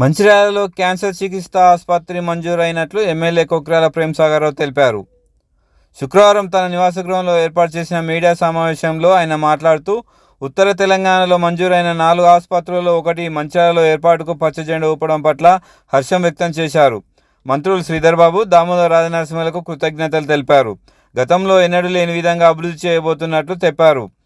మంచిర్యాలలో cancer చికిత్స ఆసుపత్రి మంజూరైనట్లు MLA కొక్రాల Premsagar Rao తెలిపారు. శుక్రవారం తన నివాస గృహంలో ఏర్పాటు చేసిన మీడియా సమావేశంలో ఆయన మాట్లాడుతూ ఉత్తర తెలంగాణలో మంజూరైన నాలుగు ఆసుపత్రులలో ఒకటి మంచిర్యాలలో ఏర్పాటుకు పచ్చజెండా ఊపడం పట్ల హర్షం వ్యక్తం చేశారు. మంత్రులు శ్రీధర్ బాబు దామోదర్ రాజనరసింహలకు కృతజ్ఞతలు తెలిపారు. గతంలో ఎన్నడూ లేని విధంగా అభివృద్ధి చేయబోతున్నట్లు చెప్పారు.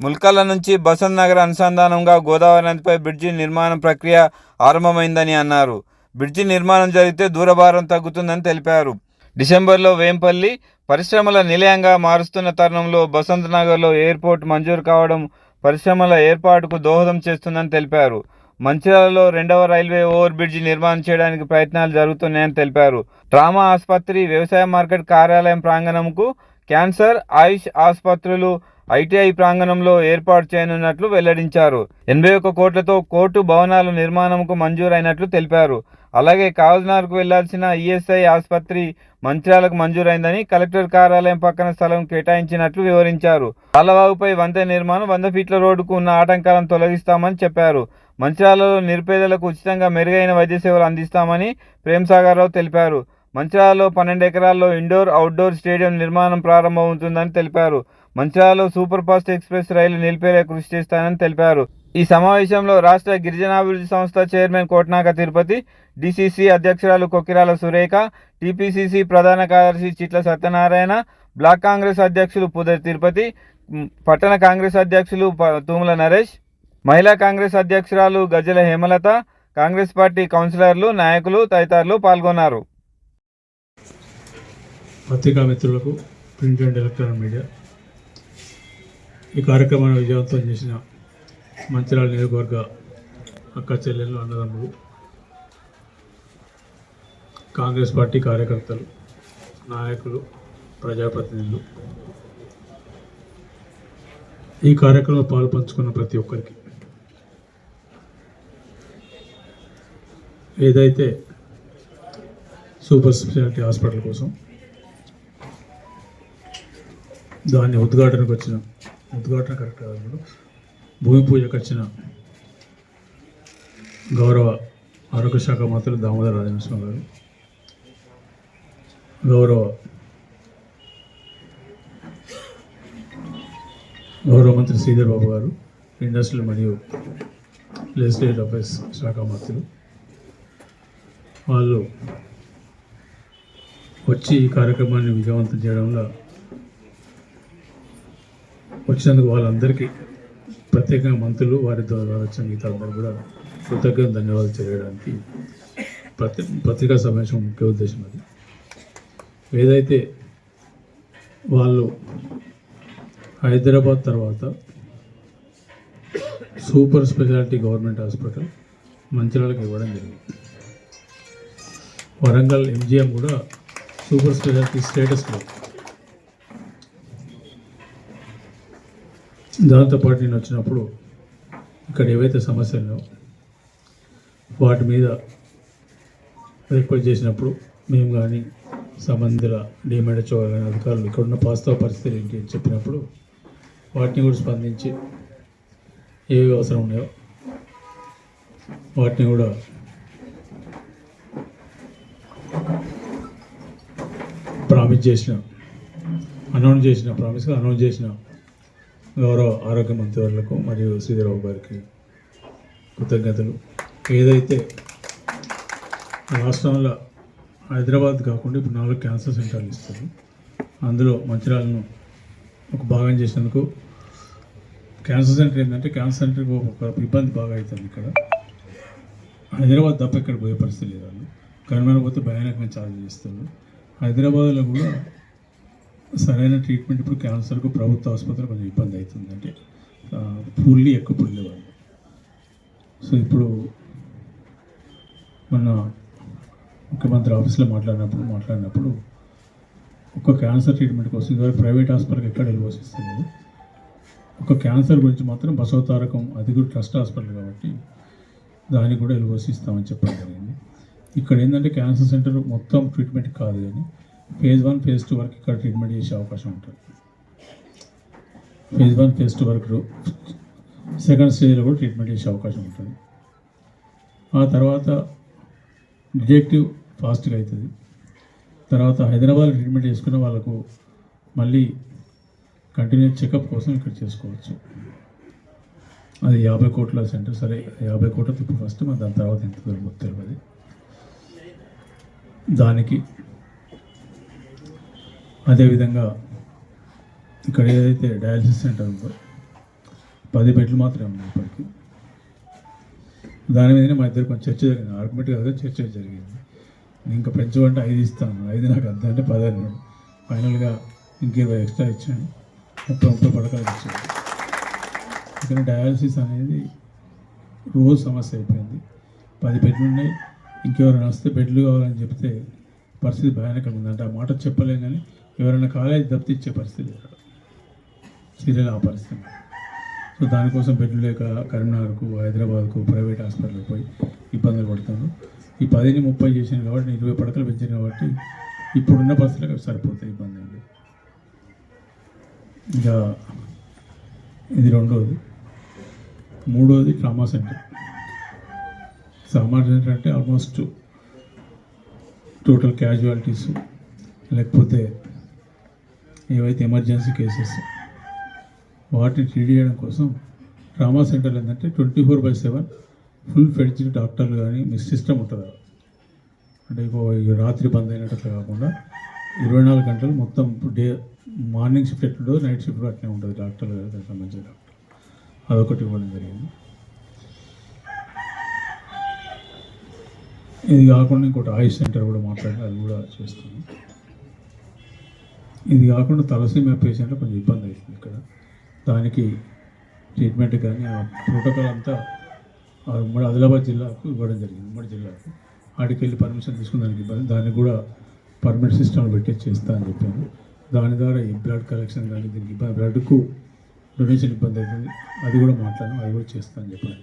ముల్కల నుంచి బసంత్ నగర్ అనుసంధానంగా గోదావరి నదిపై బ్రిడ్జి నిర్మాణం ప్రక్రియ ఆరంభమైందని అన్నారు. బ్రిడ్జి నిర్మాణం జరిగితే దూరభారం తగ్గుతుందని తెలిపారు. డిసెంబర్లో వేంపల్లి పరిశ్రమల నిలయంగా మారుస్తున్న తరుణంలో బసంత్ నగర్లో ఎయిర్పోర్ట్ మంజూరు కావడం పరిశ్రమల ఏర్పాటుకు దోహదం చేస్తుందని తెలిపారు. మంచిర్యాలలో రెండవ రైల్వే ఓవర్ బ్రిడ్జి నిర్మాణం చేయడానికి ప్రయత్నాలు జరుగుతున్నాయని తెలిపారు. ట్రామా ఆసుపత్రి వ్యవసాయ మార్కెట్ కార్యాలయం ప్రాంగణంకు క్యాన్సర్ ఆయుష్ ఆసుపత్రులు ఐటీఐ ప్రాంగణంలో ఏర్పాటు చేయనున్నట్లు వెల్లడించారు. ఎనభై ఒక్క కోట్లతో కోర్టు భవనాల నిర్మాణంకు మంజూరైనట్లు తెలిపారు. అలాగే కావజ్నార్కు వెళ్ళాల్సిన ఈఎస్ఐ ఆసుపత్రి మంచిర్యాలకు మంజూరైందని కలెక్టర్ కార్యాలయం పక్కన స్థలం కేటాయించినట్లు వివరించారు. పాలవాగుపై వంతెన నిర్మాణం వంద ఫీట్ల రోడ్డుకు ఉన్న ఆటంకాలను తొలగిస్తామని చెప్పారు. మంచిర్యాలలో నిరుపేదలకు ఉచితంగా మెరుగైన వైద్య సేవలు అందిస్తామని ప్రేమసాగర్రావు తెలిపారు. మంచిర్యాలలో పన్నెండు ఎకరాల్లో ఇండోర్ అవుట్డోర్ స్టేడియం నిర్మాణం ప్రారంభమవుతుందని తెలిపారు. మంచిర్యాలలో సూపర్ ఫాస్ట్ ఎక్స్ప్రెస్ రైలు నిలిపేలా కృషి చేస్తానని తెలిపారు. ఈ సమావేశంలో రాష్ట్ర గిరిజనాభివృద్ధి సంస్థ చైర్మన్ కోట్నాక తిరుపతి డిసిసి అధ్యక్షురాలు కొకిరాల సురేఖ టిపిసిసి ప్రధాన కార్యదర్శి చిట్ల సత్యనారాయణ బ్లాక్ కాంగ్రెస్ అధ్యక్షులు పుదర్ తిరుపతి పట్టణ కాంగ్రెస్ అధ్యక్షులు ప- తూముల నరేష్ మహిళా కాంగ్రెస్ అధ్యక్షురాలు గజల హేమలత కాంగ్రెస్ పార్టీ కౌన్సిలర్లు నాయకులు తదితరులు పాల్గొన్నారు. పత్రికా మిత్రులకు ప్రింట్ అండ్ ఎలక్ట్రానిక్ మీడియా ఈ కార్యక్రమాన్ని విజయవంతం చేసిన మంచిరాల నియోజకవర్గ అక్క చెల్లెళ్ళు అన్నదమ్ములు కాంగ్రెస్ పార్టీ కార్యకర్తలు నాయకులు ప్రజాప్రతినిధులు. ఈ కార్యక్రమంలో పాలు పంచుకున్న ప్రతి ఒక్కరికి. ఏదైతే సూపర్ స్పెషాలిటీ హాస్పిటల్ కోసం దాన్ని ఉద్ఘాటనకు వచ్చిన. ఉద్ఘాటన కరెక్ట్ కాదు మేడం. భూమి పూజకు వచ్చిన గౌరవ ఆరోగ్య శాఖ మంత్రులు దామోదర రాజనరసింహ గారు గౌరవ గౌరవ మంత్రి శ్రీధర్ బాబు గారు ఇండస్ట్రీ మరియు లెజిస్లేటివ్ అఫైర్స్ శాఖ మంత్రులు వాళ్ళు వచ్చి ఈ కార్యక్రమాన్ని విజయవంతం చేయడంలో వచ్చినందుకు వాళ్ళందరికీ ప్రత్యేకంగా మంత్రులు వారి ద్వారా వచ్చిన కూడా కృతజ్ఞత ధన్యవాదాలు తెలియడానికి ప్రతి పత్రికా సమావేశం ముఖ్య ఉద్దేశం అది. ఏదైతే వాళ్ళు హైదరాబాద్ తర్వాత సూపర్ స్పెషాలిటీ గవర్నమెంట్ హాస్పిటల్ మంచిర్యాలకు ఇవ్వడం జరిగింది. వరంగల్ ఎంజిఎం కూడా సూపర్ స్పెషాలిటీ స్టేటస్లో దాంతోపాటు నేను వచ్చినప్పుడు ఇక్కడ ఏవైతే సమస్యలు ఉన్నాయో వాటి మీద రిక్వెస్ట్ చేసినప్పుడు మేము కానీ సంబంధిత డిమాండ్ కానీ అధికారులు ఇక్కడ ఉన్న వాస్తవ పరిస్థితులు ఏంటి అని చెప్పినప్పుడు వాటిని కూడా స్పందించి ఏవి అవసరం ఉన్నాయో వాటిని కూడా ప్రామిస్ చేసిన అనౌన్స్ చేసిన ప్రామిస్గా అనౌన్స్ చేసిన గౌరవ ఆరోగ్య మంత్రివర్లకు మరియు శ్రీధరరావు గారికి కృతజ్ఞతలు. ఏదైతే రాష్ట్రంలో హైదరాబాద్ కాకుండా ఇప్పుడు నాలుగు క్యాన్సర్ సెంటర్లు ఇస్తారు అందులో మంచిర్యాలను ఒక భాగం చేసినందుకు క్యాన్సర్ సెంటర్ ఏంటంటే క్యాన్సర్ సెంటర్కి ఒక ఇబ్బంది బాగా అవుతుంది ఇక్కడ. హైదరాబాద్ తప్ప ఇక్కడ పోయే పరిస్థితి లేదు. వాళ్ళు కరీంనగర్ పోతే భయానకంగా ఛార్జ్ చేస్తారు హైదరాబాద్లో కూడా సరైన ట్రీట్మెంట్ ఇప్పుడు క్యాన్సర్కు ప్రభుత్వ ఆసుపత్రి కొంచెం ఇబ్బంది అవుతుంది అంటే ఫుల్లీ ఎక్కువ పుల్లి వాళ్ళు సో ఇప్పుడు మన ముఖ్యమంత్రి ఆఫీస్లో మాట్లాడినప్పుడు మాట్లాడినప్పుడు ఒక క్యాన్సర్ ట్రీట్మెంట్ కోసం ఇదివరకు ప్రైవేట్ హాస్పిటల్కి ఎక్కడ వెళ్ళిపోసిస్తుంది ఒక క్యాన్సర్ గురించి మాత్రం బసవతారకం అది కూడా ట్రస్ట్ హాస్పిటల్ కాబట్టి దానికి కూడా వెళ్ళిపోసిస్తామని చెప్పడం జరిగింది. ఇక్కడ ఏంటంటే క్యాన్సర్ సెంటర్ మొత్తం ట్రీట్మెంట్ కాదు కానీ ఫేజ్ వన్ ఫేజ్ టూ వరకు ఇక్కడ ట్రీట్మెంట్ చేసే అవకాశం ఉంటుంది. ఫేజ్ వన్ ఫేజ్ టూ వరకు సెకండ్ స్టేజ్లో కూడా ట్రీట్మెంట్ చేసే అవకాశం ఉంటుంది. ఆ తర్వాత డిజెక్టివ్ ఫాస్ట్గా అవుతుంది. తర్వాత హైదరాబాద్ ట్రీట్మెంట్ చేసుకున్న వాళ్ళకు మళ్ళీ కంటిన్యూస్ చెకప్ కోసం ఇక్కడ చేసుకోవచ్చు. అది యాభై కోట్ల సెంటర్ సరే యాభై కోట్ల ఫస్ట్ మరి దాని తర్వాత ఎంత దొరుకుతుంది తెలియదు దానికి అదేవిధంగా ఇక్కడ ఏదైతే డయాలసిస్ సెంటర్ ఉందో పది బెడ్లు మాత్రమే ఉన్నాయి ఇప్పటికి. దాని మీదనే మా ఇద్దరు కొంచెం చర్చ జరిగింది. ఆర్గ్యుమెంట్ కాదు చర్చ జరిగింది. ఇంకా పెంచమంటే ఐదు ఇస్తాను. ఐదు నాకు అర్థం అంటే పది అన్నాడు. ఫైనల్గా ఇంకేదో ఎక్స్ట్రా ఇచ్చాను. ముప్పై ముప్పై పడకలు ఇచ్చాను ఇక్కడ డయాలసిస్ అనేది రోజు సమస్య అయిపోయింది. పది బెడ్లు ఉన్నాయి. ఇంకెవరైనా వస్తే బెడ్లు కావాలని చెప్తే పరిస్థితి భయానకంగా ఉంది అంటే ఆ మాట చెప్పలేం కానీ ఎవరైనా కాలేజ్ దప్తి ఇచ్చే పరిస్థితి లేదు. సీరియల్ ఆ పరిస్థితి. సో దానికోసం బెడ్లు లేక కరీంనగర్కు హైదరాబాద్కు ప్రైవేట్ హాస్పిటల్కి పోయి ఇబ్బందులు పడుతున్నారు. ఈ పదిని ముప్పై చేసాను కాబట్టి ఇరవై పడకలు పెంచాను కాబట్టి ఇప్పుడున్న పరిస్థితులకు సరిపోతాయి ఇబ్బంది అండి ఇంకా ఇది రెండోది. మూడోది ట్రామా సెంటర్. ట్రామా సెంటర్ అంటే ఆల్మోస్ట్ టోటల్ క్యాజువాలిటీస్ లేకపోతే ఏవైతే ఎమర్జెన్సీ కేసెస్ వాటిని ట్రీట్ చేయడం కోసం ట్రామా సెంటర్ ఏంటంటే twenty four by seven full fledged డాక్టర్లు కానీ మీ సిస్టమ్ ఉంటుంది. అంటే ఇప్పుడు రాత్రి బంద్ అయినట్టు కాకుండా ఇరవై నాలుగు గంటలు మొత్తం డే మార్నింగ్ షిఫ్ట్ ఎట్లుండో నైట్ షిఫ్ట్ అట్లే ఉంటుంది డాక్టర్లు దానికి సంబంధించిన డాక్టర్ అదొకటి ఇవ్వడం జరిగింది. ఇది కాకుండా ఇంకోటి ఆయుష్ సెంటర్ కూడా మాట్లాడి అది కూడా చేస్తాను ఇది కాకుండా తలసీమియా పేషెంట్లు కొంచెం ఇబ్బంది అవుతుంది ఇక్కడ. దానికి ట్రీట్మెంట్ కానీ ఆ ప్రోటోకాల్ అంతా ఉమ్మడి ఆదిలాబాద్ జిల్లాకు ఇవ్వడం జరిగింది ఉమ్మడి జిల్లాకు. ఆడికి వెళ్ళి పర్మిషన్ తీసుకుని దానికి ఇబ్బంది దానికి కూడా పర్మిట్ సిస్టమ్ పెట్టి చేస్తా అని చెప్పాను దాని ద్వారా ఈ బ్లడ్ కలెక్షన్ కానీ దీనికి ఇబ్బంది బ్లడ్కు డొనేషన్ ఇబ్బంది అవుతుంది. అది కూడా మాట్లాడాను అది కూడా చేస్తా అని చెప్పాను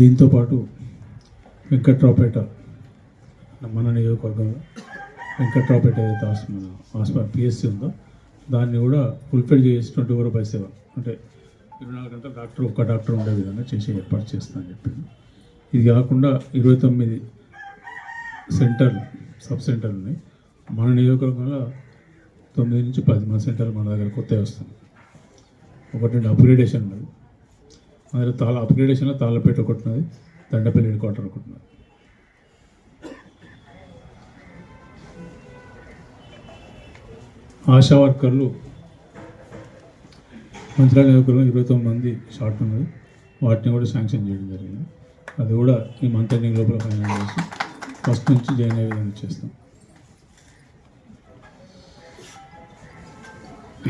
దీంతో పాటు వెంకట్రావుపేట మన నియోజకవర్గంలో వెంకట్రావుపేట ఏదైతే మన హాస్పిటల్ పిఎస్సి ఉందో దాన్ని కూడా ఫుల్ఫిల్ చేసి ట్వంటీ ఫోర్ బై సెవెన్ అంటే ఇరవై నాలుగు గంటల డాక్టర్ ఒక్క డాక్టర్ ఉండే విధంగా చేసి ఏర్పాటు చేస్తానని చెప్పింది ఇది కాకుండా ఇరవై తొమ్మిది సెంటర్లు సబ్ సెంటర్లు ఉన్నాయి. మన నియోజకవర్గంలో తొమ్మిది నుంచి పది మన సెంటర్లు మన దగ్గర కొత్త వస్తుంది ఒకటి రెండు అప్గ్రేడేషన్ ఉన్నది. అందులో తాళ అప్గ్రేడేషన్లో తాళ్ళపేట ఒకటి ఉన్నది దండపల్లి హెడ్ క్వార్టర్ ఒకటి ఉన్నది. ఆశా వర్కర్లు మంత్రాలయ వర్కర్లు ఇరవై తొమ్మిది మంది షార్ట్ ఉన్నది వాటిని కూడా శాంక్షన్ చేయడం జరిగింది. అది కూడా ఈ మంత్ ఎండింగ్ లోపల ఫైనల్ చేసి ఫస్ట్ నుంచి జాయిన్ అయ్యే విధంగా చేస్తాం.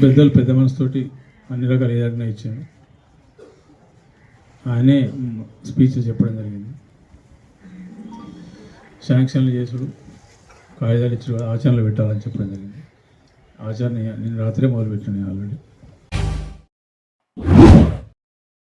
పెద్దలు పెద్ద మనసుతోటి అన్ని రకాల ఏదైనా ఇచ్చాను ఆయనే స్పీచ్ చెప్పడం జరిగింది. శాంక్షన్లు చేసుడు కాగితాలు ఇచ్చుడు ఆచరణలు పెట్టాలని చెప్పడం జరిగింది. ఆచరణ నేను రాత్రే మొదలుపెట్టాను ఆల్రెడీ.